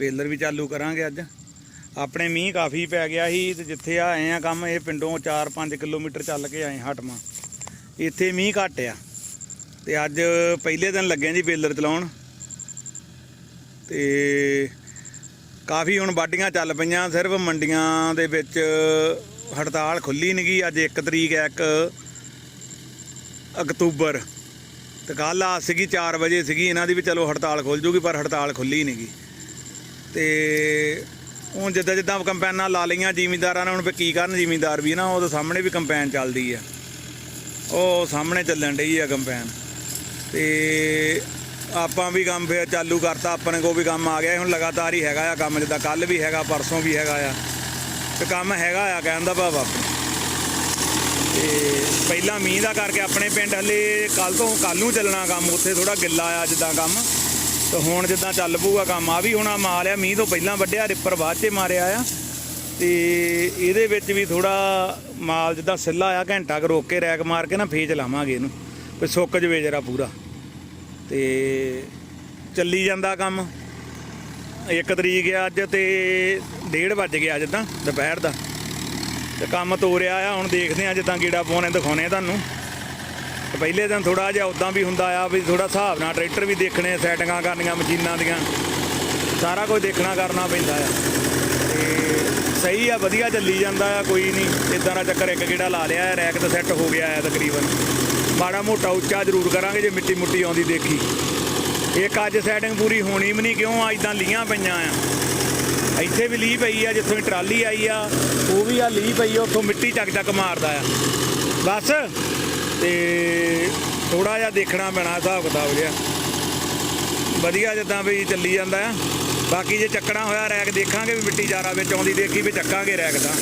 Baler ਵੀ ਚਾਲੂ ਕਰਾਂਗੇ ਅੱਜ। ਆਪਣੇ ਮੀਂਹ ਕਾਫੀ ਪੈ ਗਿਆ ਸੀ ਤੇ ਜਿੱਥੇ ਆਏ ਆ ਕੰਮ, ਇਹ ਪਿੰਡੋਂ 4-5 ਕਿਲੋਮੀਟਰ ਚੱਲ ਕੇ ਆਏ ਹਟਮਾ ਇੱਥੇ ਮੀਂਹ ਘੱਟ ਆ। ਤੇ ਅੱਜ ਪਹਿਲੇ ਦਿਨ ਲੱਗੇ ਜੀ ਬੇਲਰ ਚਲਾਉਣ। ਤੇ ਕਾਫੀ ਹੁਣ ਵਾਢੀਆਂ ਚੱਲ ਪਈਆਂ, ਸਿਰਫ ਮੰਡੀਆਂ ਦੇ ਵਿੱਚ ਹੜਤਾਲ ਖੁੱਲੀ ਨਹੀਂਗੀ ਅੱਜ 1 ਤਰੀਕ ਹੈ 1 ਅਕਤੂਬਰ। ਤੇ ਕੱਲ ਆ ਸੀਗੀ 4 ਵਜੇ ਸੀਗੀ। ਇਹਨਾਂ ਦੀ ਵੀ ਚਲੋ ਹੜਤਾਲ ਖੁੱਲ ਜੂਗੀ, ਪਰ ਹੜਤਾਲ ਖੁੱਲੀ ਨਹੀਂਗੀ ਤੇ ਹੁਣ ਜਿੱਦਾਂ ਜਿੱਦਾਂ ਕੰਪੈਨਾਂ ਲਾ ਲਈਆਂ ਜ਼ਿਮੀਂਦਾਰਾਂ ਨੇ, ਹੁਣ ਫਿਰ ਕੀ ਕਰਨ ਜ਼ਿਮੀਂਦਾਰ ਵੀ ਨਾ, ਉਹਦੇ ਸਾਹਮਣੇ ਵੀ ਕੰਪੈਨ ਚੱਲਦੀ ਆ। ਉਹ ਸਾਹਮਣੇ ਚੱਲਣ ਡਈ ਆ ਕੰਪੈਨ। ਤੇ ਆਪਾਂ ਵੀ ਕੰਮ ਫਿਰ ਚਾਲੂ ਕਰਤਾ, ਆਪਣੇ ਕੋ ਵੀ ਕੰਮ ਆ ਗਿਆ। ਹੁਣ ਲਗਾਤਾਰ ਹੀ ਹੈਗਾ ਆ ਕੰਮ, ਜਿੱਦਾਂ ਕੱਲ ਵੀ ਹੈਗਾ, ਪਰਸੋਂ ਵੀ ਹੈਗਾ ਆ। ਤੇ ਕੰਮ ਹੈਗਾ ਆ, ਕਹਿਣ ਦਾ ਭਾਵ ਆਪਣਾ ਤੇ ਪਹਿਲਾਂ ਮੀਂਹ ਦਾ ਕਰਕੇ ਆਪਣੇ ਪਿੰਡ ਹਲੇ ਕੱਲ ਤੋਂ ਕੱਲ ਨੂੰ ਚੱਲਣਾ ਕੰਮ, ਉੱਥੇ ਥੋੜਾ ਗਿੱਲਾ ਆ ਜਿੱਦਾਂ ਕੰਮ। ਤੇ ਹੁਣ ਜਿੱਦਾਂ ਚੱਲ ਪਊਗਾ ਕੰਮ ਆ ਵੀ ਹੁਣ ਆ ਮਾਲ ਆ, ਮੀਂਹ ਤੋਂ ਪਹਿਲਾਂ ਵੱਢਿਆ, ਰਿਪਰ ਬਾਅਦ 'ਚ ਮਾਰਿਆ ਆ। ਤੇ ਇਹਦੇ ਵਿੱਚ ਵੀ ਥੋੜਾ ਮਾਲ ਜਿੱਦਾਂ ਸਿੱਲਾ ਆ, ਘੰਟਾ ਕੁ ਰੋਕ ਕੇ ਰੈਕ ਮਾਰ ਕੇ ਨਾ ਫੇਰ ਲਾਵਾਂਗੇ ਇਹਨੂੰ, ਵੀ ਸੁੱਕ ਜਵੇ ਜਰਾ ਪੂਰਾ। ਤੇ ਚੱਲੀ ਜਾਂਦਾ ਕੰਮ। ਇੱਕ ਤਰੀਕ ਆ ਅੱਜ ਤੇ 1:30 ਵੱਜ ਗਿਆ ਜਿੱਦਾਂ, ਦੁਪਹਿਰ ਦਾ। ਤੇ ਕੰਮ ਤੋਰਿਆ ਆ, ਹੁਣ ਦੇਖਦੇ ਆ ਜਿੱਦਾਂ ਕੀੜਾ ਪਾਉਣੇ, ਦਿਖਾਉਣੇ ਤੁਹਾਨੂੰ। ਪਹਿਲੇ ਦਿਨ ਥੋੜਾ ਜਿਹਾ ਉਦਾਂ ਵੀ ਹੁੰਦਾ ਆ, ਵੀ ਥੋੜਾ ਹਿਸਾਬ ਨਾਲ ਟਰੈਕਟਰ ਵੀ ਦੇਖਣੇ, ਸੈਟਿੰਗਾਂ ਕਰਨੀਆਂ, ਮਸ਼ੀਨਾਂ ਦੀਆਂ। ਸਾਰਾ ਕੁਝ ਦੇਖਣਾ, ਕਰਨਾ ਪੈਂਦਾ ਆ। ਤੇ ਸਹੀ ਆ, ਵਧੀਆ ਚੱਲੀ ਜਾਂਦਾ ਆ, ਕੋਈ ਨਹੀਂ ਇਦਾਂ ਦਾ ਚੱਕਰ ਇੱਕ ਗੇੜਾ ਲਾ ਲਿਆ ਰੈਕ ਤਾਂ ਸੈੱਟ ਹੋ ਗਿਆ ਆ ਤਕਰੀਬਨ। ਮਾੜਾ ਮੋਟਾ ਉੱਚਾ ਜ਼ਰੂਰ ਕਰਾਂਗੇ, ਜੇ ਮਿੱਟੀ ਮੁੱਟੀ ਆਉਂਦੀ ਦੇਖੀ। ਇੱਕ ਅੱਜ ਸੈਟਿੰਗ ਪੂਰੀ ਹੋਣੀ ਵੀ ਨਹੀਂ ਕਿਉਂ? ਆ ਇਦਾਂ ਲੀਆਂ ਪਈਆਂ ਆ। ਇੱਥੇ ਵੀ ਲੀ ਪਈ ਆ, ਜਿੱਥੋਂ ਦੀ ਟਰਾਲੀ ਆਈ ਆ, ਉਹ ਵੀ ਆ ਲੀ ਪਈ ਆ, ਉੱਥੋਂ ਮਿੱਟੀ ਚੱਕ ਚੱਕ ਮਾਰਦਾ ਆ। ਬਸ। ਤੇ ਥੋੜਾ ਜਿਹਾ ਦੇਖਣਾ ਪੈਣਾ ਹਿਸਾਬ ਕਿਤਾਬ ਜਿਹਾ। ਵਧੀਆ ਜਿੱਦਾਂ ਵੀ ਚੱਲੀ ਜਾਂਦਾ ਆ। ਬਾਕੀ ਜੇ ਚੱਕਣਾ ਹੋਇਆ ਰੈਕ ਦੇਖਾਂਗੇ ਵੀ ਮਿੱਟੀ ਜਾਰਾ ਵਿੱਚ ਆਉਂਦੀ, ਦੇਖੀ ਵੀ ਚੱਕਾਂਗੇ ਰੈਕ ਦਾ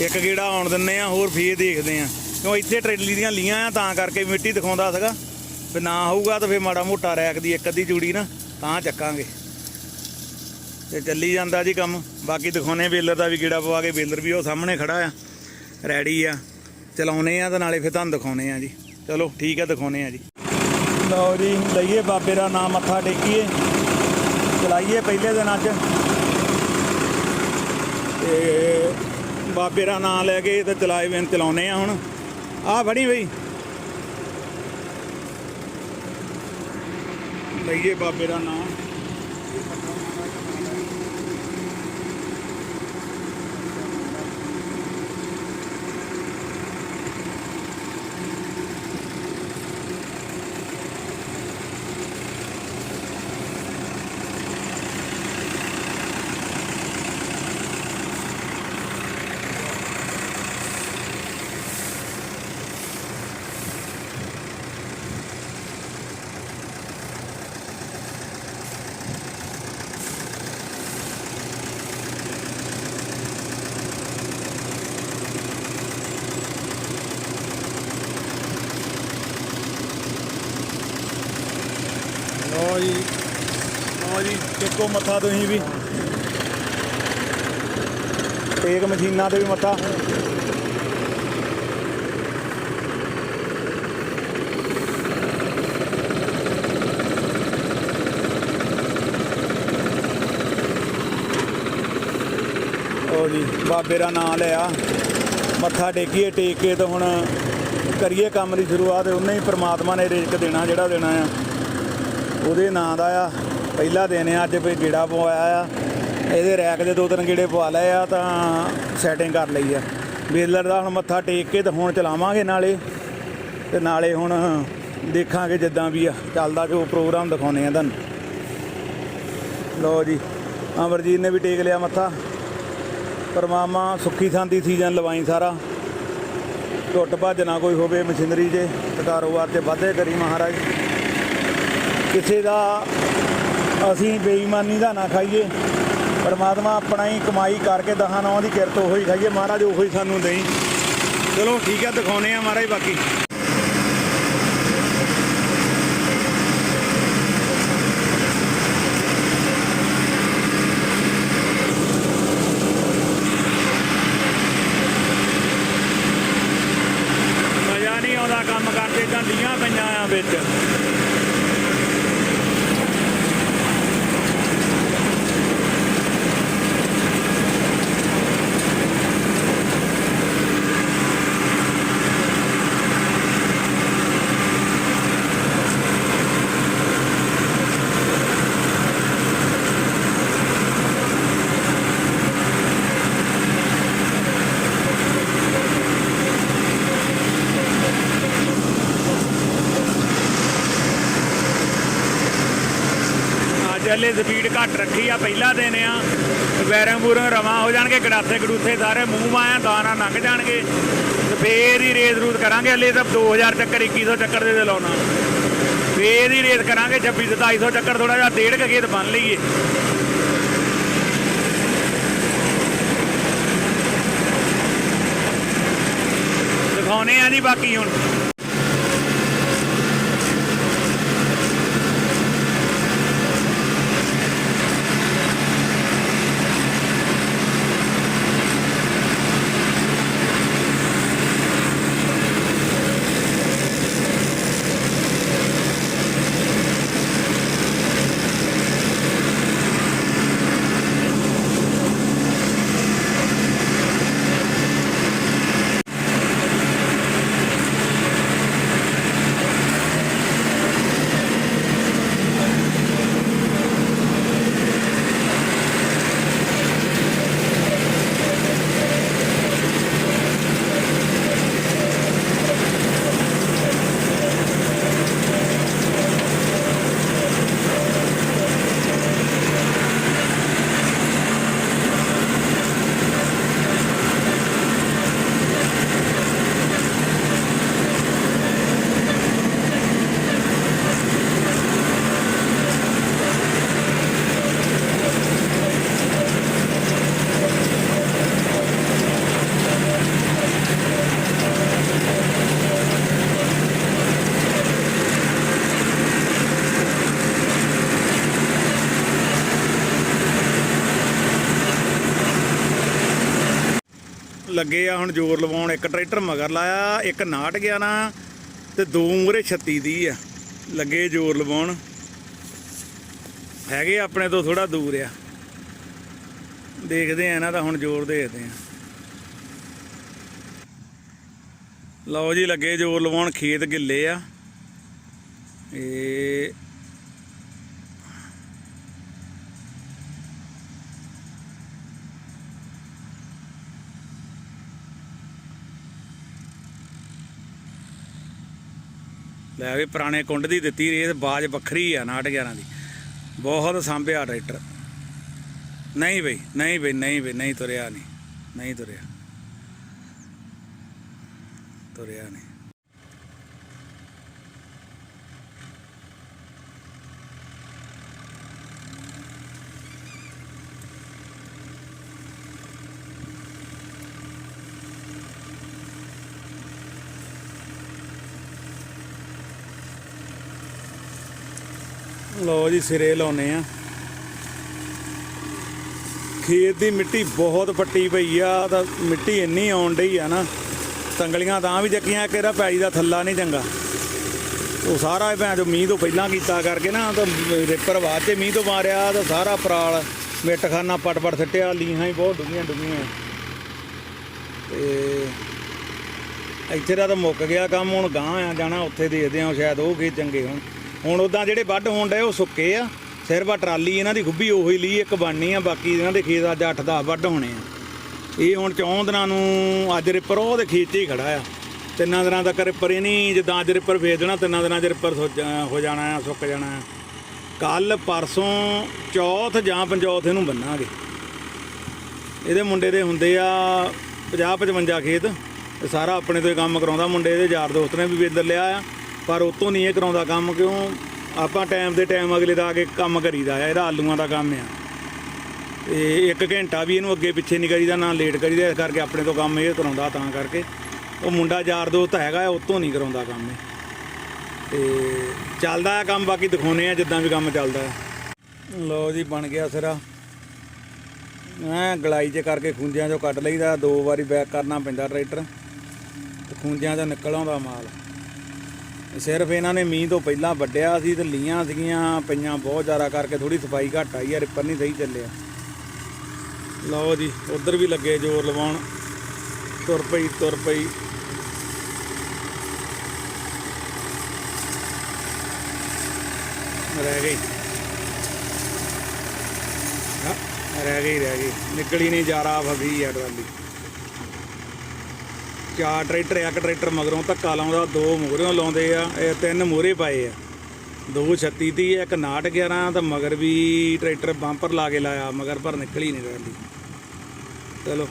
ਇੱਕ ਗੇੜਾ ਆਉਣ ਦਿੰਨੇ ਆ, ਹੋਰ ਫੇਰ ਦੇਖਦੇ ਆ। ਕਿਉਂ ਇੱਥੇ ਟਰੇਲੀ ਦੀਆਂ ਲੀਆਂ ਆ, ਤਾਂ ਕਰਕੇ ਮਿੱਟੀ ਦਿਖਾਉਂਦਾ ਸੀਗਾ। ਵੀ ਨਾ ਹੋਊਗਾ ਤਾਂ ਫੇਰ ਮਾੜਾ ਮੋਟਾ ਰੈਕ ਦੀ ਇੱਕ ਅੱਧੀ ਜੂੜੀ ਨਾ, ਤਾਂ ਚੱਕਾਂਗੇ। ਤੇ ਚੱਲੀ ਜਾਂਦਾ ਜੀ ਕੰਮ। ਬਾਕੀ ਦਿਖਾਉਨੇ ਬੇਲਰ ਦਾ ਵੀ ਗੇੜਾ ਪਵਾ ਕੇ। ਬੇਲਰ ਵੀ ਉਹ ਸਾਹਮਣੇ ਖੜਾ ਆ, ਰੈਡੀ ਆ। ਚਲਾਉਨੇ ਆ ਤੇ ਨਾਲੇ ਫਿਰ ਤੁਹਾਨੂੰ ਦਿਖਾਉਨੇ ਆ ਜੀ। ਚਲੋ, ਠੀਕ ਆ ਦਿਖਾਉਨੇ ਆ ਜੀ। ਲਓ ਜੀ, ਲਈਏ ਬਾਬੇ ਦਾ ਨਾਮ, ਮੱਥਾ ਟੇਕੀਏ। ਚਲਾਈਏ ਪਹਿਲੇ ਦਿਨ ਅੱਜ ਤੇ ਬਾਬੇ ਦਾ ਨਾਮ ਲੈ ਕੇ ਤੇ ਚਲਾਏ ਵੇ ਚਲਾਉਨੇ ਆ ਹੁਣ। ਆ ਫੜੀ ਬਈ। ਲਈਏ ਬਾਬੇ ਦਾ ਨਾਮ ਲਓ ਜੀ ਲਓ ਜੀ ਟੇਕੋ ਮੱਥਾ ਤੁਸੀਂ ਵੀ। ਟੇਕ ਮਸ਼ੀਨਾਂ ਤੇ ਵੀ ਮੱਥਾ। ਉਹ ਜੀ, ਬਾਬੇ ਦਾ ਨਾਮ ਲਿਆ। ਮੱਥਾ ਟੇਕੀਏ, ਟੇਕ ਕੇ ਤਾਂ ਹੁਣ ਕਰੀਏ ਕੰਮ ਦੀ ਸ਼ੁਰੂਆਤ। ਉਹਨੇ ਹੀ ਪ੍ਰਮਾਤਮਾ ਨੇ ਰਿਜ਼ਕ ਦੇਣਾ, ਜਿਹੜਾ ਦੇਣਾ ਆ। ਉਹਦੇ ਨਾਂ ਦਾ ਆ। ਪਹਿਲਾ ਦਿਨ ਆ, ਅੱਜ ਵੀ ਗੇੜਾ ਪਵਾਇਆ ਆ। ਇਹਦੇ ਰੈਕ ਦੇ ਦੋ ਤਿੰਨ ਗੇੜੇ ਪਵਾ ਲਏ ਆ, ਤਾਂ ਸੈਟਿੰਗ ਕਰ ਲਈ ਆ। ਬੇਲਰ ਦਾ ਹੁਣ ਮੱਥਾ ਟੇਕ ਕੇ ਤੇ ਹੁਣ ਚਲਾਵਾਂਗੇ ਨਾਲੇ। ਤੇ ਨਾਲੇ ਹੁਣ ਦੇਖਾਂਗੇ ਜਿੱਦਾਂ ਵੀ ਆ, ਚੱਲਦਾ ਕਿ ਉਹ ਪ੍ਰੋਗਰਾਮ ਦਿਖਾਉਣੇ ਆ ਤੁਹਾਨੂੰ। ਲਓ ਜੀ, ਅਮਰਜੀਤ ਨੇ ਵੀ ਟੇਕ ਲਿਆ ਮੱਥਾ। ਪਰਮਾਮਾ ਸੁੱਖੀ ਸ਼ਾਂਤੀ ਸੀਜ਼ਨ ਲਵਾਈ ਸਾਰਾ। ਟੁੱਟ ਭੱਜ ਨਾ ਕੋਈ ਹੋਵੇ ਮਸ਼ੀਨਰੀ 'ਚ ਤੇ ਕਾਰੋਬਾਰ 'ਚ ਵਾਧੇ ਕਰੀ ਮਹਾਰਾਜ। ਕਿਸੇ ਦਾ ਅਸੀਂ ਬੇਈਮਾਨੀ ਦਾ ਨਾ ਖਾਈਏ। ਪਰਮਾਤਮਾ ਆਪਣਾ ਹੀ ਕਮਾਈ ਕਰਕੇ ਦਹਾਂ ਨੌਂ ਦੀ ਕਿਰਤ ਉਹੀ ਖਾਈਏ। ਮਹਾਰਾਜ ਉਹੀ ਸਾਨੂੰ ਦੇਈ। ਚਲੋ ਠੀਕ ਹੈ ਦਿਖਾਉਨੇ ਆ ਮਹਾਰਾਜ ਬਾਕੀ ਮਜ਼ਾ ਨਹੀਂ ਆਉਂਦਾ ਕੰਮ ਕਰਦੇ ਤਾਂ ਲੀਆਂ ਪਈਆਂ ਆ ਵਿੱਚ ਹਲੇ ਸਪੀਡ ਘੱਟ ਰੱਖੀ ਆ, ਪਹਿਲਾ ਦਿਨ ਆ। ਬੈਰੰਗ ਬੂਰੰਗ ਰਵਾਂ ਹੋ ਜਾਣਗੇ, ਗੜਾਥੇ ਗੜੂਥੇ ਸਾਰੇ ਮੂੰਹ ਮਾਇਆ, ਦਾਣਾ ਲੰਘ ਜਾਣਗੇ। ਤੇ ਫੇਰ ਹੀ ਰੇਸ ਰੂਸ ਕਰਾਂਗੇ, ਹਲੇ ਤਾਂ 2000 ਚੱਕਰ 2100 ਚੱਕਰ ਦੇ ਦੇ ਲਾਉਣਾ। ਫੇਰ ਹੀ ਰੇਸ ਕਰਾਂਗੇ 26 2700 ਚੱਕਰ ਥੋੜਾ ਜਿਹਾ, ਡੇਢ ਕੁ ਖੇਤ ਬੰਨ ਲਈਏ। ਦਿਖਾਉਣੇ ਆ ਜੀ ਬਾਕੀ ਹੁਣ। ਲੱਗੇ ਆ, ਹੁਣ ਜ਼ੋਰ ਲਵਾਉਣ। ਇੱਕ ਟਰੈਕਟਰ ਮਗਰ ਲਾਇਆ, ਇੱਕ ਨਾਟ ਗਿਆ ਨਾ, ਤੇ ਦੋ ਮੂਰੇ 36 ਦੀ ਆ। ਲੱਗੇ ਜ਼ੋਰ ਲਵਾਉਣ। ਹੈਗੇ ਆਪਣੇ ਤੋਂ ਥੋੜਾ ਦੂਰ ਆ। ਦੇਖਦੇ ਆ ਇਹਨਾਂ ਦਾ, ਹੁਣ ਜ਼ੋਰ ਦੇਖਦੇ ਆ। ਲਓ ਜੀ, ਲੱਗੇ ਜ਼ੋਰ ਲਵਾਉਣ, ਖੇਤ ਗਿੱਲੇ ਆ। ਇਹ ਲੈ ਵੀ ਪੁਰਾਣੇ ਕੁੰਡ ਦੀ ਦਿੱਤੀ ਰੇਸ ਬਾਜ ਵੱਖਰੀ ਆ 911 ਦੀ। ਬਹੁਤ ਸਾਂਭਿਆ ਟਰੈਕਟਰ। ਨਹੀਂ ਬਈ ਨਹੀਂ ਬਈ ਨਹੀਂ ਬਈ, ਨਹੀਂ ਤੁਰਿਆ ਨਹੀਂ ਨਹੀਂ ਤੁਰਿਆ। ਤੁਰਿਆ ਨਹੀਂ ਲੋ ਜੀ ਸਿਰੇ ਲਾਉਨੇ ਆ। ਖੇਤ ਦੀ ਮਿੱਟੀ ਬਹੁਤ ਪੱਟੀ ਪਈ ਆ ਤਾਂ ਮਿੱਟੀ ਇੰਨੀ ਆਉਣ ਡਈ ਆ ਨਾ, ਤੰਗਲੀਆਂ ਤਾਂ ਵੀ ਜੱਕੀਆਂ ਕਿਹੜਾ ਪੈਲੀ ਦਾ ਥੱਲਾ ਨਹੀਂ ਚੰਗਾ। ਉਹ ਸਾਰਾ ਇਹ ਭੈਣ ਜੋ ਮੀਂਹ ਤੋਂ ਪਹਿਲਾਂ ਕੀਤਾ ਕਰਕੇ ਨਾ ਤਾਂ ਰੇਪਰ ਬਾਅਦ ਤੇ ਮੀਂਹ ਤੋਂ ਮਾਰਿਆ ਤਾਂ ਸਾਰਾ ਪਰਾਲ, ਮਿੱਟਖਾਨਾ ਪਟ ਪਟ ਸੱਟਿਆ, ਲੀਹਾਂ ਹੀ ਬਹੁਤ ਡੁੱਗੀਆਂ ਡੁੱਗੀਆਂ ਤੇ ਇੱਥੇ ਦਾ ਤਾਂ ਮੁੱਕ ਗਿਆ ਕੰਮ, ਹੁਣ ਗਾਂ ਆ ਜਾਣਾ, ਉੱਥੇ ਦੇਖਦੇ ਆ ਸ਼ਾਇਦ ਉਹ ਖੇਤ ਚੰਗੇ ਹੋਣ। ਹੁਣ ਉਦਾਂ ਜਿਹੜੇ ਵੱਢ ਹੋਣ ਡਏ, ਉਹ ਸੁੱਕੇ ਆ। ਸਿਰ ਵਾ ਟਰਾਲੀ, ਇਹਨਾਂ ਦੀ ਖੁੱਬੀ ਉਹੀ ਲਈ, ਇੱਕ ਬਣਨੀ ਆ, ਬਾਕੀ ਇਹਨਾਂ ਦੇ ਖੇਤ ਅੱਜ 8-10 ਵੱਢ ਹੋਣੇ ਆ। ਇਹ ਹੁਣ ਚੌਂ ਦਿਨਾਂ ਨੂੰ ਅੱਜ ਰਿਪਰ ਉਹਦੇ ਖੇਤ 'ਚ ਹੀ ਖੜਾ ਆ। ਤਿੰਨਾਂ ਦਿਨਾਂ ਤੱਕ ਰਿਪਰ ਇਹ ਨਹੀਂ, ਜਿੱਦਾਂ ਅੱਜ ਰਿਪਰ ਭੇਜ ਦੇਣਾ, ਤਿੰਨਾਂ ਦਿਨਾਂ 'ਚ ਰਿਪਰ ਹੋ ਜਾਣਾ ਆ, ਸੁੱਕ ਜਾਣਾ ਆ। ਕੱਲ ਪਰਸੋਂ ਚੌਥ ਜਾਂ ਪੰਜੌਥ ਇਹਨੂੰ ਬੰਨਾਂਗੇ। ਇਹਦੇ ਮੁੰਡੇ ਦੇ ਹੁੰਦੇ ਆ 50 55 ਖੇਤ। ਤੇ ਸਾਰਾ ਆਪਣੇ ਤੋਂ ਹੀ ਕੰਮ ਕਰਾਉਂਦਾ, ਮੁੰਡੇ ਇਹਦੇ ਯਾਰ ਦੋਸਤ ਨੇ ਵੀ ਵੇਦਰ ਲਿਆ ਆ। ਪਰ ਉਤੋਂ ਨਹੀਂ ਇਹ ਕਰਾਉਂਦਾ ਕੰਮ, ਕਿਉਂ? ਆਪਾਂ ਟਾਈਮ ਦੇ ਟਾਈਮ ਅਗਲੇ ਦਾ ਆ ਕੇ ਕੰਮ ਕਰੀਦਾ ਆ, ਇਹਦਾ ਆਲੂਆਂ ਦਾ ਕੰਮ ਆ। ਤੇ ਇੱਕ ਘੰਟਾ ਵੀ ਇਹਨੂੰ ਅੱਗੇ ਪਿੱਛੇ ਨਹੀਂ ਕਰੀਦਾ, ਨਾ ਲੇਟ ਕਰੀਦਾ, ਇਸ ਕਰਕੇ ਆਪਣੇ ਤੋਂ ਕੰਮ ਇਹ ਕਰਾਉਂਦਾ ਤਾਂ ਕਰਕੇ। ਉਹ ਮੁੰਡਾ ਯਾਰ ਦੋਸਤ ਹੈਗਾ ਉਤੋਂ ਨਹੀਂ ਕਰਾਉਂਦਾ ਕੰਮ ਇਹ। ਤੇ ਚੱਲਦਾ ਆ ਕੰਮ, ਬਾਕੀ ਦਿਖਾਉਨੇ ਆ ਜਿੱਦਾਂ ਵੀ ਕੰਮ ਚੱਲਦਾ ਆ। ਲਓ ਜੀ, ਬਣ ਗਿਆ ਸਿਰਾ। ਐ ਗਲਾਈ ਚ ਕਰਕੇ ਖੁੰਝਿਆਂ ਚੋਂ ਕੱਢ ਲਈਦਾ, ਦੋ ਵਾਰੀ ਬੈਕ ਕਰਨਾ ਪੈਂਦਾ ਟਰੈਕਟਰ। ਤੇ ਖੁੰਝਿਆਂ ਚੋਂ ਨਿਕਲ ਆਉਂਦਾ ਮਾਲ। ਸਿਰਫ ਇਹਨਾਂ ਨੇ ਮੀਂਹ ਤੋਂ ਪਹਿਲਾਂ ਵੱਢਿਆ ਸੀ ਤੇ ਲੀਆਂ ਸੀਗੀਆਂ, ਪਈਆਂ ਬਹੁਤ ਜ਼ਿਆਦਾ ਕਰਕੇ ਥੋੜੀ ਸਫ਼ਾਈ ਘੱਟ ਆਈ ਆ ਰਿਪਰ ਨਹੀਂ ਸਹੀ ਚੱਲਿਆ। ਲਓ ਜੀ, ਉਧਰ ਵੀ ਲੱਗੇ ਜ਼ੋਰ ਲਵਾਉਣ। ਤੁਰ ਪਈ ਤੁਰ ਪਈ। ਰਹਿ ਗਈ। ਰਹਿ ਗਈ ਰਹਿ ਗਈ। ਨਿਕਲੀ ਨਹੀਂ ਜਾ ਰਹਾ, ਫਸੀ ਆ ਟਰਾਲੀ। ਚਾਰ ਟਰੈਕਟਰ ਇੱਕ ਟਰੈਕਟਰ ਮਗਰੋਂ ਧੱਕਾ ਲਾਉਂਦਾ, ਦੋ ਮੂਹਰਿਓਂ ਲਾਉਂਦੇ ਆ, ਇਹ ਤਿੰਨ ਮੂਹਰੇ ਪਾਏ ਆ। ਦੋ 36 ਦੀ ਇੱਕ 911 ਤਾਂ ਮਗਰ ਵੀ ਟਰੈਕਟਰ ਬੰਪਰ ਲਾ ਕੇ ਲਾਇਆ, ਮਗਰ ਪਰ ਨਿਕਲ ਹੀ ਨਹੀਂ ਰਹੀ ਚਲੋ,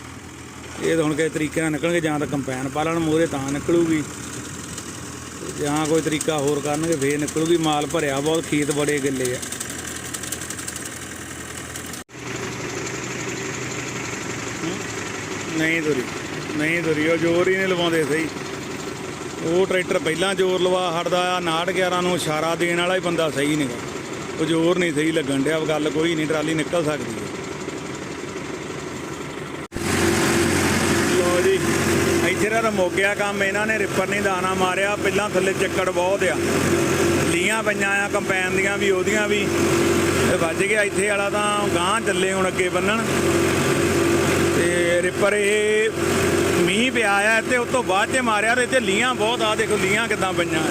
ਇਹ ਤਾਂ ਹੁਣ ਕਿਸੇ ਤਰੀਕੇ ਨਾਲ ਨਿਕਲਣਗੇ, ਜਾਂ ਤਾਂ ਕੰਪੈਨ ਪਾ ਲੈਣ, ਮੂਹਰੇ ਤਾਂ ਨਿਕਲੂਗੀ। ਜਾਂ ਕੋਈ ਤਰੀਕਾ ਹੋਰ ਕਰਨਗੇ, ਫੇਰ ਨਿਕਲੂਗੀ, ਮਾਲ ਭਰਿਆ ਬਹੁਤ, ਖੇਤ ਬੜੇ ਗਿੱਲੇ ਆ। ਨਹੀਂ ਤੁਰੀ। ਨਹੀਂ ਤੁਰੀ ਜ਼ੋਰ ਹੀ ਨਹੀਂ ਲਵਾਉਂਦੇ ਸਹੀ। ਉਹ ਟਰੈਕਟਰ ਪਹਿਲਾਂ ਜ਼ੋਰ ਲਵਾ ਹਟਦਾ ਆ 911 ਨੂੰ ਇਸ਼ਾਰਾ ਦੇਣ ਵਾਲਾ ਹੀ ਬੰਦਾ ਸਹੀ ਨਹੀਂ ਉਹ ਜ਼ੋਰ ਨਹੀਂ ਸਹੀ ਲੱਗਣ ਡਿਆ, ਗੱਲ ਕੋਈ ਨਹੀਂ, ਟਰਾਲੀ ਨਿਕਲ ਸਕਦੀ ਲੋ ਜੀ ਇੱਥੇ ਦਾ ਤਾਂ ਮੁੱਕ ਕੰਮ, ਇਹਨਾਂ ਨੇ ਰਿਪਰ ਨਹੀਂ ਦਾਣਾ ਮਾਰਿਆ, ਪਹਿਲਾਂ ਥੱਲੇ ਚੱਕੜ ਬਹੁਤ ਆ। ਲੀਆਂ ਪਈਆਂ ਆ, ਕੰਪੈਨ ਦੀਆਂ ਵੀ, ਉਹਦੀਆਂ ਵੀ। ਤੇ ਵੱਜ ਗਿਆ ਇੱਥੇ ਵਾਲਾ ਤਾਂ ਗਾਂ ਚੱਲੇ ਹੁਣ ਅੱਗੇ ਬੰਨਣ। ਤੇ ਰਿਪਰ ਇਹ ਮੀਂਹ ਪਿਆ ਆ ਤੇ ਉਸ ਤੋਂ ਬਾਅਦ ਚ ਮਾਰਿਆ ਤੇ ਇੱਥੇ ਲੀਆਂ ਬਹੁਤ ਆ, ਦੇਖੋ ਲੀਆਂ ਕਿਦਾਂ ਪਈਆਂ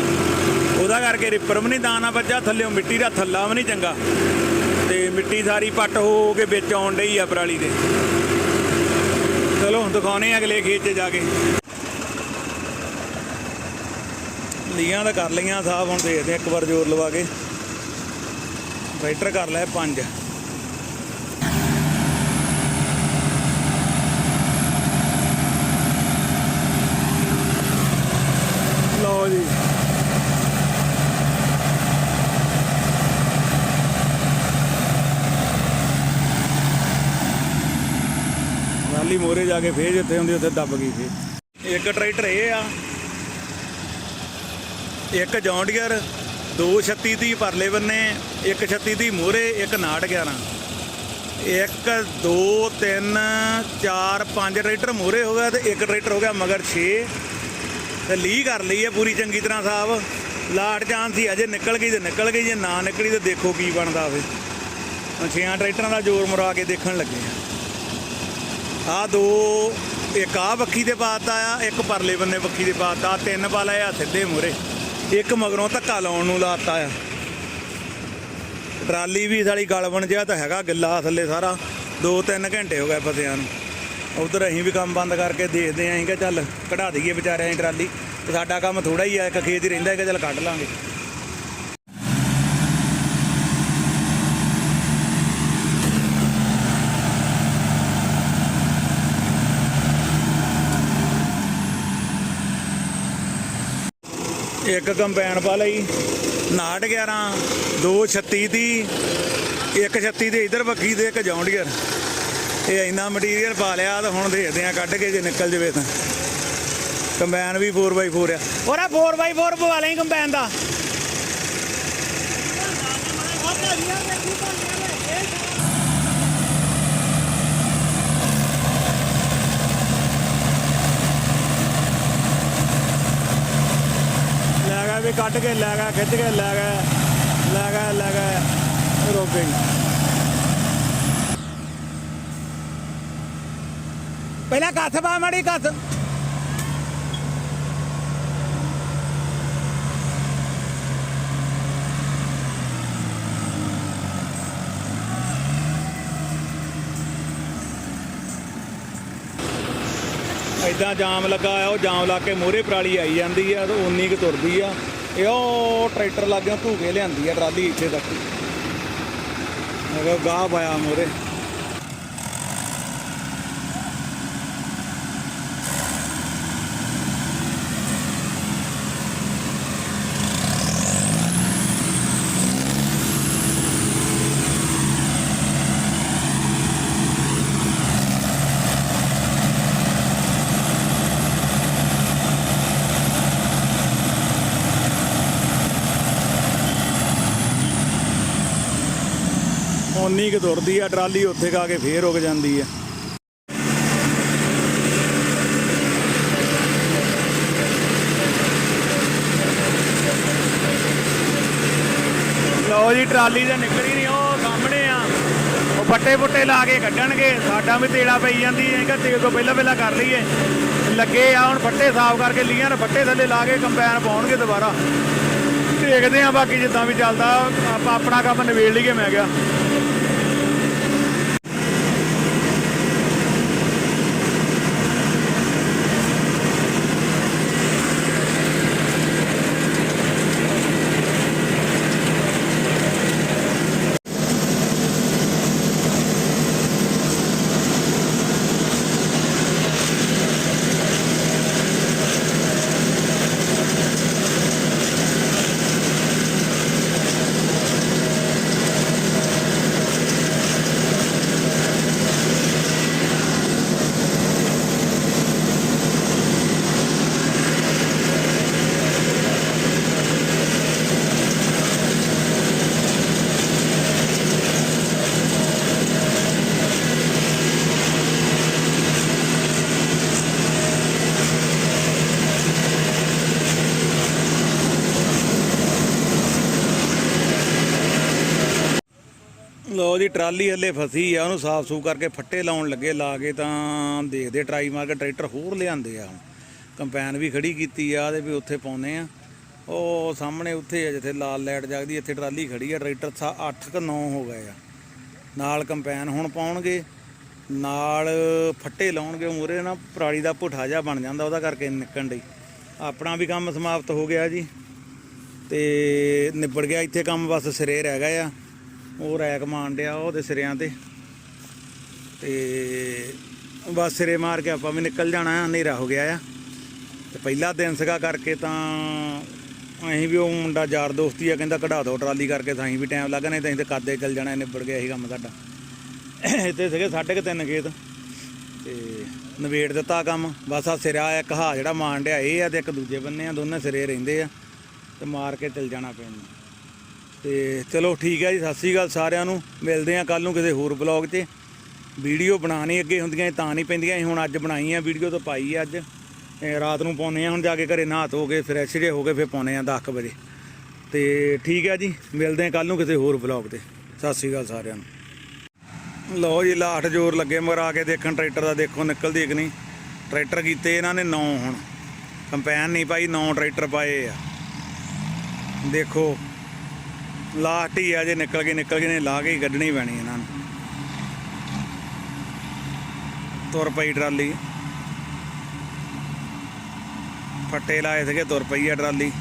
ਉਹਦਾ ਕਰਕੇ ਰਿਪਰ ਵੀ ਨਹੀਂ ਦਾਣਾ ਵੱਜਾ, ਥੱਲੇੋਂ ਮਿੱਟੀ ਦਾ ਥੱਲਾ ਵੀ ਨਹੀਂ ਚੰਗਾ। ਤੇ ਮਿੱਟੀ ਸਾਰੀ ਪੱਟ ਹੋ ਕੇ ਵਿੱਚ ਆਉਣ ਡਈ ਆ ਪਰਾਲੀ ਦੇ। ਚਲੋ, ਦਿਖਾਉਣੇ ਅਗਲੇ ਖੇਤ 'ਚ ਜਾ ਕੇ। ਲੀਆਂ ਤਾਂ ਕਰ ਲਈਆਂ, ਸਾਫ਼ ਹੁਣ ਦੇਖਦੇ ਇੱਕ ਵਾਰ ਜ਼ੋਰ ਲਵਾ ਕੇ। ਟਰੈਕਟਰ ਕਰ ਲੈ ਪੰਜ। ਲਓ ਜੀ ਵਾਲੀ ਮੋਰੇ ਜਾ ਕੇ ਫੇਰ ਜਿੱਥੇ ਹੁੰਦੀ ਉੱਥੇ ਦੱਬ ਗਈ ਫੇਰ। ਇੱਕ ਟਰੈਕਟਰ ਇਹ ਆ। ਇੱਕ ਜੌਂਡੀਅਰ 236 ਦੀ ਪਰਲੇ ਬੰਨੇ, ਇੱਕ 36 ਦੀ ਮੋਰੇ, ਇੱਕ 911 ਇੱਕ 2 3 4 5 ਟਰੈਕਟਰ ਮੋਰੇ ਹੋ ਗਿਆ ਤੇ ਇੱਕ ਟਰੈਕਟਰ ਹੋ ਗਿਆ ਮਗਰ 6 ਤੇ ਲੀ ਕਰ ਲਈ ਹੈ ਪੂਰੀ ਚੰਗੀ ਤਰ੍ਹਾਂ ਸਾਹਿਬ ਲਾਟ ਚਾਂਸ ਸੀ ਅਜੇ ਨਿਕਲ ਗਈ ਤੇ ਨਿਕਲ ਗਈ, ਜੇ ਨਾ ਨਿਕਲੀ ਤੇ ਦੇਖੋ ਕੀ ਬਣਦਾ ਫੇ ਹੁਣ ਟਰੈਕਟਰਾਂ ਦਾ ਜ਼ੋਰ ਮਰਾ ਕੇ ਦੇਖਣ ਲੱਗੇ ਆ। ਆਹ ਦੋ, ਇੱਕ ਆ ਬੱਖੀ ਦੇ ਪਾਤਾ ਆ, ਇੱਕ ਪਰਲੇ ਬੰਨੇ ਬੱਖੀ ਤੇ ਪਾਤਾ, ਆਹ ਤਿੰਨ ਪਾ ਲਏ ਆ, ਸਿੱਧੇ ਮੂਰੇ ਇੱਕ ਮਗਰੋਂ ਧੱਕਾ ਲਾਉਣ ਨੂੰ ਲਾਤਾ ਆ। ਟਰਾਲੀ ਵੀ ਸਾਲੀ ਗਲ ਜਿਹਾ ਤਾਂ ਹੈਗਾ ਗਿੱਲਾ ਥੱਲੇ ਸਾਰਾ। 2-3 ਘੰਟੇ ਹੋ ਗਏ ਫਸਿਆਂ ਨੂੰ। ਉਧਰ ਅਸੀਂ ਵੀ ਕੰਮ ਬੰਦ ਕਰਕੇ ਦੇਖਦੇ ਆਂ ਅਸੀਂ ਕਿ ਚੱਲ ਕਢਾ ਦਈਏ ਵਿਚਾਰਿਆਂ ਦੀ ਟਰਾਲੀ। ਤੇ ਸਾਡਾ ਕੰਮ ਥੋੜਾ ਹੀ ਆ, ਇੱਕ ਖੇਤ ਹੀ ਰਹਿੰਦਾ ਕਿ ਚੱਲ ਕੱਢ ਲਾਂਗੇ। ਇੱਕ ਕੰਬਾਈਨ ਪਾ ਲਈ 911 236 ਦੀ ਇੱਕ 36 ਦੇ ਇਧਰ ਬੱਕੀ ਦੇ ਇੱਕ ਜੌਂਡੀਅਰ। ਇਹ ਇੰਨਾ ਮਟੀਰੀਅਲ ਪਾ ਲਿਆ ਤਾਂ ਹੁਣ ਦੇਖਦੇ ਆ ਕੱਢ ਕੇ ਜੇ ਨਿਕਲ ਜਵੇ ਤਾਂ। ਕੰਬਾਈਨ ਵੀ 4x4 ਆ। ਉਹਰਾ 4x4 ਪਵਾ ਲਈ ਕੰਬਾਈਨ ਦਾ। ਲੈ ਗਿਆ ਵੀ ਕੱਢ ਕੇ ਲੈ ਗਿਆ ਖਿੱਚ ਕੇ ਲੈ ਗਿਆ ਲੈ ਗਿਆ ਲੈ ਗਿਆ ਰੁਕ ਗਈ। ਪਹਿਲਾਂ ਕੱਥ ਪਾ, ਮੜੀ ਕੱਥ। ਇਦਾਂ ਜਾਮ ਲੱਗਾ ਆ, ਉਹ ਜਾਮ ਲਾ ਕੇ ਮੋਹਰੇ ਪਰਾਲੀ ਆਈ ਜਾਂਦੀ ਆ, ਤੇ ਉਨੀ ਕੁ ਤੁਰਦੀ ਆ। ਇਹ ਉਹ ਟਰੈਕਟਰ ਲੱਗਿਆ ਧੂ ਕੇ ਲਿਆਂਦੀ ਆ ਟਰਾਲੀ ਇੱਥੇ ਤੱਕ। ਮੈਂ ਕਿਹਾ ਗਾਹ ਪਾਇਆ ਮੋਹਰੇ। ਉਨੀ ਕੁ ਤੁਰਦੀ ਆ, ਟਰਾਲੀ ਉੱਥੇ ਕਾ ਕੇ ਫੇਰ ਰੁਕ ਜਾਂਦੀ ਆ। ਲਓ ਜੀ, ਟਰਾਲੀ ਤਾਂ ਨਿਕਲੀ ਨਹੀਂ, ਉਹ ਸਾਹਮਣੇ ਆ। ਉਹ ਫੱਟੇ ਫੁੱਟੇ ਲਾ ਕੇ ਕੱਢਣਗੇ। ਸਾਡਾ ਵੀ ਤੇੜਾ ਪਈ ਜਾਂਦੀ ਹੈ ਕਿ ਤੇਲ ਤੋਂ ਪਹਿਲਾਂ ਪਹਿਲਾਂ ਕਰ ਲਈਏ। ਲੱਗੇ ਆ, ਹੁਣ ਫੱਟੇ ਸਾਫ਼ ਕਰਕੇ ਲੀਆਂ ਨੇ ਫੱਟੇ ਥੱਲੇ ਲਾ ਕੇ ਕੰਬਾਈਨ ਪਾਉਣਗੇ ਦੁਬਾਰਾ। ਦੇਖਦੇ ਆ ਬਾਕੀ ਜਿੱਦਾਂ ਵੀ ਚੱਲਦਾ, ਆਪਾਂ ਆਪਣਾ ਕੰਮ ਨਿਬੇੜ ਲਈਏ, ਮੈਂ ਕਿਹਾ। ਲੋ ਜੀ, ਟਰਾਲੀ ਹੱਲੇ ਫਸੀ ਆ, ਉਹਨੂੰ ਸਾਫ਼ ਸੂਫ ਕਰਕੇ ਫੱਟੇ ਲਾਉਣ ਲੱਗੇ, ਲਾ ਕੇ ਤਾਂ ਦੇਖਦੇ ਟਰਾਈ ਮਾਰ ਕੇ ਟਰੈਕਟਰ ਹੋਰ ਲਿਆਂਦੇ ਆ ਹੁਣ। ਕੰਪੈਨ ਵੀ ਖੜੀ ਕੀਤੀ ਆ ਤੇ ਵੀ ਉੱਥੇ ਪਾਉਨੇ ਆ। ਉਹ ਸਾਹਮਣੇ ਉੱਥੇ ਆ, ਜਿੱਥੇ ਲਾਲ ਲਾਈਟ ਜਗਦੀ, ਇੱਥੇ ਟਰਾਲੀ ਖੜੀ ਆ, ਟਰੈਕਟਰ 8 ਕ 9 ਹੋ ਗਏ ਆ। ਨਾਲ ਕੰਪੈਨ ਹੁਣ ਪਾਉਣਗੇ, ਨਾਲ ਫੱਟੇ ਲਾਉਣਗੇ ਮੂਰੇ ਨਾ ਪਰਾਲੀ ਦਾ ਪੁੱਠਾ ਜਿਹਾ ਬਣ ਜਾਂਦਾ, ਉਹਦਾ ਕਰਕੇ ਨਿਕਲਣ ਡਈ। ਆਪਣਾ ਵੀ ਕੰਮ ਸਮਾਪਤ ਹੋ ਗਿਆ ਜੀ, ਤੇ ਨਿਬੜ ਗਿਆ ਇੱਥੇ ਕੰਮ, ਬਸ ਸਿਰੇ ਰਹਿ ਗਿਆ ਆ। ਉਹ ਰੈਕ ਮਾਰਨ ਡਿਆ ਉਹਦੇ ਸਿਰਿਆਂ ਤੇ। ਤੇ ਬਸ ਸਿਰੇ ਮਾਰ ਕੇ ਆਪਾਂ ਵੀ ਨਿਕਲ ਜਾਣਾ ਆ, ਹਨੇਰਾ ਹੋ ਗਿਆ ਆ। ਤੇ ਪਹਿਲਾ ਦਿਨ ਸੀਗਾ ਕਰਕੇ ਤਾਂ ਅਸੀਂ ਵੀ ਉਹ ਮੁੰਡਾ ਯਾਰ ਦੋਸਤੀ ਆ, ਕਹਿੰਦਾ ਕਢਾ ਦਿਓ ਟਰਾਲੀ ਕਰਕੇ ਤਾਂ ਅਸੀਂ ਵੀ ਟਾਈਮ ਲੱਗਣਾ ਨਹੀਂ ਤਾਂ ਅਸੀਂ ਤੇ ਕਾਦੇ ਚੱਲ ਜਾਣਾ, ਨਿਬੜ ਗਿਆ ਸੀ ਕੰਮ ਸਾਡਾ। ਇੱਥੇ ਸੀਗੇ ਸਾਢੇ ਕੁ ਤਿੰਨ ਖੇਤ। ਤੇ ਨਵੇੜ ਦਿੱਤਾ ਕੰਮ। ਬਸ ਆ ਸਿਰਾ ਇੱਕ ਹਾ ਜਿਹੜਾ ਮਾਰਨ ਡਿਆ, ਇਹ ਆ ਤੇ ਇੱਕ ਦੂਜੇ ਬੰਨੇ ਆ, ਦੋਨੇ ਸਿਰੇ ਰਹਿੰਦੇ ਆ। ਤੇ ਮਾਰ ਕੇ ਚੱਲ ਜਾਣਾ ਪੈਣਾ ਤੇ ਚਲੋ ਠੀਕ ਹੈ ਜੀ, ਸਤਿ ਸ੍ਰੀ ਅਕਾਲ ਸਾਰਿਆਂ ਨੂੰ। ਮਿਲਦੇ ਆ ਕੱਲ ਨੂੰ ਕਿਸੇ ਹੋਰ ਬਲੌਗ 'ਤੇ। ਵੀਡੀਓ ਬਣਾਣੀ ਅੱਗੇ ਹੁੰਦੀਆਂ ਤਾਂ ਨਹੀਂ ਪੈਂਦੀਆਂ ਸੀ, ਹੁਣ ਅੱਜ ਬਣਾਈ ਆ, ਵੀਡੀਓ ਤਾਂ ਪਾਈ ਆ ਅੱਜ। ਰਾਤ ਨੂੰ ਪਾਉਨੇ ਆ ਹੁਣ ਜਾ ਕੇ ਘਰੇ ਨਹਾ ਧੋ ਕੇ ਫਰੈਸ਼ ਜੇ ਹੋ ਕੇ ਫਿਰ ਪਾਉਨੇ ਆ 10 ਵਜੇ। ਤੇ ਠੀਕ ਹੈ ਜੀ, ਮਿਲਦੇ ਆ ਕੱਲ ਨੂੰ ਕਿਸੇ ਹੋਰ ਬਲੌਗ ਤੇ। ਸਤਿ ਸ੍ਰੀ ਅਕਾਲ ਸਾਰਿਆਂ ਨੂੰ। ਲਓ ਜੀ ਲਾਠ ਜੋਰ ਲੱਗੇ ਮਗਰ ਆ ਕੇ ਦੇਖਣ, ਟਰੈਕਟਰ ਦਾ ਦੇਖੋ ਨਿਕਲਦੀ ਕਿ ਨਹੀਂ। ਟਰੈਕਟਰ ਕੀਤੇ ਇਹਨਾਂ ਨੇ 9 ਹੁਣ। ਕੰਪੈਨ ਨਹੀਂ ਪਾਈ 9 ਟਰੈਕਟਰ ਪਾਏ ਆ। ਦੇਖੋ। ਲਾਟ ਹੀ ਆ, ਜੇ ਨਿਕਲ ਕੇ ਨਿਕਲ ਗਏ ਨੇ ਲਾ ਕੇ ਹੀ ਕੱਢਣੀ ਪੈਣੀ ਇਹਨਾਂ ਨੂੰ। ਤੁਰ ਪਈ ਟਰਾਲੀ। ਫੱਟੇ ਲਾਏ ਸੀਗੇ, ਤੁਰ ਪਈ ਆ ਟਰਾਲੀ।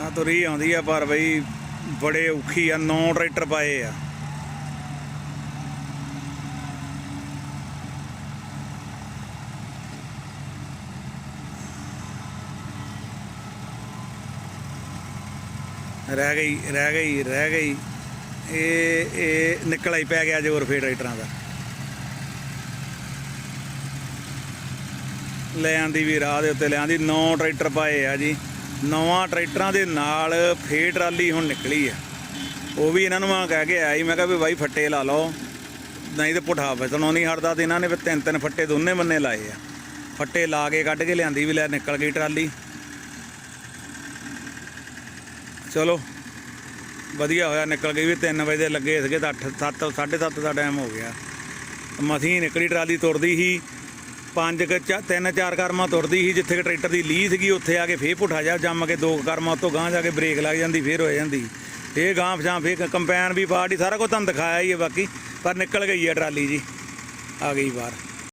ਆ ਤੁਰੀ ਆਉਂਦੀ ਆ, ਪਰ ਬਈ ਬੜੇ ਔਖੀ ਆ, ਨੌ ਟਰੈਕਟਰ ਪਾਏ ਆ। ਰਹਿ ਗਈ ਰਹਿ ਗਈ ਰਹਿ ਗਈ। ਇਹ ਇਹ ਨਿਕਲ ਹੀ ਪੈ ਗਿਆ ਜੋਰ ਫੇਰ ਟਰੈਕਟਰਾਂ ਦਾ। ਲੈ ਆਂਦੀ ਵੀ ਰਾਹ ਦੇ ਉੱਤੇ ਲੈ ਆਂਦੀ ਨੌ ਟਰੈਕਟਰ ਪਾਏ ਆ ਜੀ। ਨੌਵਾਂ ਟਰੈਕਟਰਾਂ ਦੇ ਨਾਲ ਫੇਰ ਟਰਾਲੀ ਹੁਣ ਨਿਕਲੀ ਆ। ਉਹ ਵੀ ਇਹਨਾਂ ਨੂੰ ਮੈਂ ਕਹਿ ਕੇ ਆਇਆ ਸੀ, ਮੈਂ ਕਿਹਾ ਵੀ ਬਾਈ ਫੱਟੇ ਲਾ ਲਓ। ਨਹੀਂ ਤੇ ਪੁੱਠਾ ਫਸਣੋਂ ਨਹੀਂ ਹਟਦਾ ਤੇ ਇਹਨਾਂ ਨੇ ਵੀ ਤਿੰਨ ਤਿੰਨ ਫੱਟੇ ਦੋਨੇ ਬੰਨੇ ਲਾਏ ਆ। ਫੱਟੇ ਲਾ ਕੇ ਕੱਢ ਕੇ ਲਿਆਂਦੀ ਵੀ ਲੈ ਨਿਕਲ ਗਈ ਟਰਾਲੀ। ਚਲੋ, ਵਧੀਆ ਹੋਇਆ, ਨਿਕਲ ਗਈ ਵੀ 3 ਵਜੇ ਦੇ ਲੱਗੇ ਸੀਗੇ ਤਾਂ 8 7 7:30 ਦਾ ਟਾਈਮ ਹੋ ਗਿਆ। ਮਸੀਂ ਨਿਕਲੀ ਟਰਾਲੀ ਤੁਰਦੀ ਸੀ, ਪੰਜ ਕੁ ਤਿੰਨ ਚਾਰ ਕਰਮਾਂ ਤੁਰਦੀ ਸੀ, ਜਿੱਥੇ ਕਿ ਟਰੈਕਟਰ ਦੀ ਲੀਹ ਸੀਗੀ, ਉੱਥੇ ਆ ਕੇ ਫੇਰ ਪੁੱਠਾ ਜਾ, ਜੰਮ ਕੇ ਦੋ ਕਰਮਾਂ ਉੱਤੋਂ ਗਾਂਹ ਜਾ ਕੇ ਬ੍ਰੇਕ ਲੱਗ ਜਾਂਦੀ, ਫੇਰ ਹੋ ਜਾਂਦੀ। ਫੇਰ ਗਾਂਹ ਫਸਾਂ ਫੇਰ ਕੰਪੈਨ ਵੀ ਪਾਰਟੀ ਸਾਰਾ ਕੁਝ ਤੁਹਾਨੂੰ ਦਿਖਾਇਆ ਹੀ ਹੈ ਬਾਕੀ, ਪਰ ਨਿਕਲ ਗਈ ਹੈ ਟਰਾਲੀ ਜੀ, ਆ ਗਈ ਬਾਹਰ।